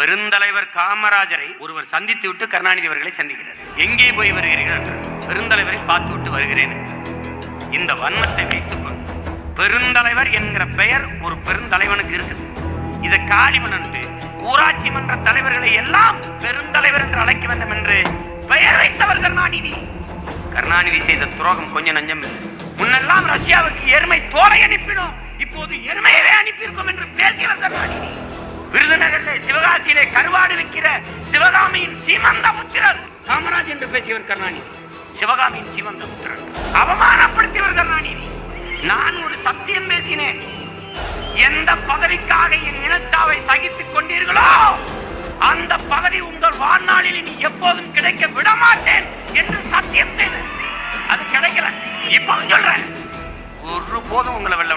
பெருந்தலைவர் காமராஜரை ஒருவர் சந்தித்து விட்டு கருணாநிதி அவர்களை சந்திக்கிறார். எங்கே போய் வருகிறீர்கள் பெருந்தலைவரை பார்த்து விட்டு வருகிறேன். இந்த வன்மத்தை வைத்துக் கொண்டு பெருந்தலைவர் என்கிற பெயர் ஒரு பெருந்தலைவனுக்கு இருக்குது. இதை காளிமன் ஊராட்சி மன்ற தலைவர்களை எல்லாம் பெருந்தலைவர் என்று அழைக்க வேண்டும் என்று பெயர் வைத்தவர் கருணாநிதி. கருணாநிதி செய்த துரோகம் கொஞ்சம் நஞ்சம் இல்லை. முன்னெல்லாம் ரஷ்யாவுக்கு எருமை தோலை அனுப்பினோம். இப்போது எருமையவே அனுப்பியிருக்கோம் என்று பேசியவர் கருணாநிதி. விருதுநகர் சீமந்த புத்திரர். காமராஜ் என்று பேசியவர் கருணாநிதி. சிவகாமியின் சீமந்த புத்திரர். அவமானப்படுத்தியவர் கருணாநிதி. நான் ஒரு சத்தியம் பேசினேன். எந்த பதவிக்காக என் இனச்சாவை சகித்துக் கொண்டீர்களோ அந்த பதவி உங்கள் வாழ்நாளில் இனி எப்போதும் கிடைக்க விட மாட்டேன் என்று சத்தியம் செய்தேன். அது கிடைக்கல. இப்ப சொல்றேன். ஒரு போதும் உங்களை வெல்ல